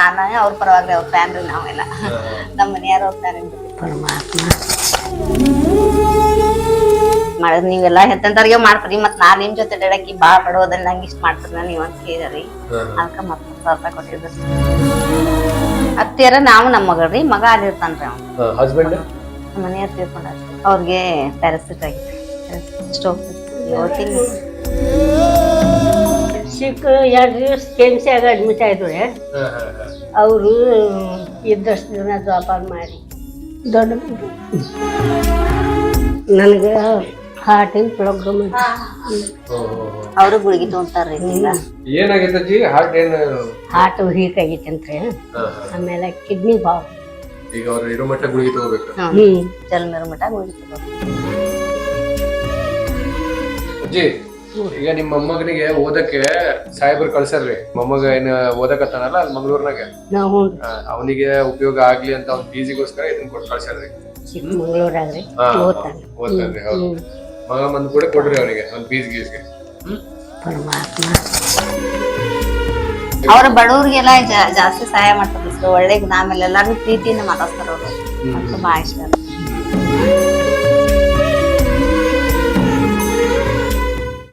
ನಾನು ಅವ್ರ ಪರವಾಗಿ ಅವ್ರ ಫ್ಯಾನ್ ರೀ ನಾವೆಲ್ಲ ನಮ್ಮ ಮನೆಯವರು ಅವ್ರ ಫ್ಯಾನ್ ಪರಮಾತ್ಮ. ಮಾಡೋದು ನೀವೆಲ್ಲ ಹೆತ್ತಂತವ್ರಿಗೆ ಮಾಡ್ತೀರಿ ಮತ್ತೆ ನಾನು ನಿಮ್ ಜೊತೆ ಡಡಕಿ ಬಾಳ ಬಡೋದನ್ನ ನಂಗೆ ಇಷ್ಟ ಮಾಡ್ತೀರ ನೀವ್ ಅಂತ ಕೇಳಿರಿ. ಅದಕ್ಕ ಮತ್ತೆ ಸಾವಿರ ರೂಪಾಯಿ ಕೊಟ್ಟಿದ್ರು. ಅತ್ತಿಯರ ನಾವು ನಮ್ಮ ಮಗಳ್ರಿ ಮಗ ಅಲ್ಲಿರ್ತಾನ್ರಿ ಅವ್ನು. ಹಸ್ಬೆಂಡ್ ನಮ್ಮ ಮನೆಯವ್ರ ತೀರ್ಕೊಂಡ ಅವ್ರಿಗೆ ಪ್ಯಾರಸಿಟ್ ಆಗಿತ್ತು. ಸ್ಟೋವ್ ತಿಂಗಳು ಸಿಕ್ಕ ಎರಡು ದಿವಸ ಕೆಮ್ಸಿಯಾಗ ಅಡ್ಮಿಟ್ ಆಯ್ತು ರೀ ಅವರು ಇದ್ದಷ್ಟು ದಿನ ಜೋಪಾನ ಮಾಡಿ. ದೊಡ್ಡ ನನಗೆ ಹಾರ್ಟಿನ ಪ್ರಾಬ್ಲಮ್ ಅವರು ಗುಳಿಗೆ ತೊಗೊಂತಾರ್ರಿ ಏನಾಗೈತೆ ಅಜ್ಜಿ? ಹಾರ್ಟ್ ಏನು? ಹಾರ್ಟ್ ವೀಕ್ ಆಗೈತಂತ್ರಿ ಆಮೇಲೆ ಕಿಡ್ನಿ ಬಾವು. ಈಗ ಅವ್ರು ಇರೋ ಮಟ್ಟ ಗುಳಿಗೆ ತಗೋಬೇಕು. ಹ್ಞೂ ಜಲ್ಮೇರು ಮಟ್ಟ ಗುಳಿಗೆ ತಗೋ ಅಜ್ಜಿ ಈಗ ನಿಮ್ಮ ಮೊಮ್ಮಗನಿಗೆ ಓದಕ್ಕೆ ಸಾಹೇಬ್ರು ಕಳ್ಸರ್ರಿ ಮೊಮ್ಮಗ ಏನ್ ಓದಕತ್ತಾನಲ್ಲ ಅಲ್ಲಿ ಮಂಗಳೂರ್ನಾಗ. ನಾವು ಅವನಿಗೆ ಉಪಯೋಗ ಆಗ್ಲಿ ಅಂತ ಅವ್ನ ಫೀಸಿಗೋಸ್ಕರ ಇದನ್ನ ಕೊಟ್ಟು ಕಳ್ಸರ್ರಿ ಚಿಕ್ಕಮಂಗ್ಳೂರಾಗ್ರಿ ಹಾ, ಓದ್ತಾನೆ. ಓದ್ತಾನ್ರಿ ಹೌದು. ಮಗ ಬಂದ್ ಕೂಡ ಕೊಡ್ರಿ ಅವನಿಗೆ ಅವ್ನ ಫೀಸ್ ಗೀಸ್ಗೆ ಪರಮಾತ್ಮ. ಅವ್ರ ಬಡವ್ರಿಗೆಲ್ಲ ಜಾಸ್ತಿ ಸಹಾಯ ಮಾಡ್ತಾರೆ. ಒಳ್ಳೆ ಆಮೇಲೆ ಎಲ್ಲಾರು ಪ್ರೀತಿಯಿಂದ ಮಾತಾಡ್ತಾರ ಅವ್ರು. ತುಂಬಾ ಭಾಳ ಇಷ್ಟ.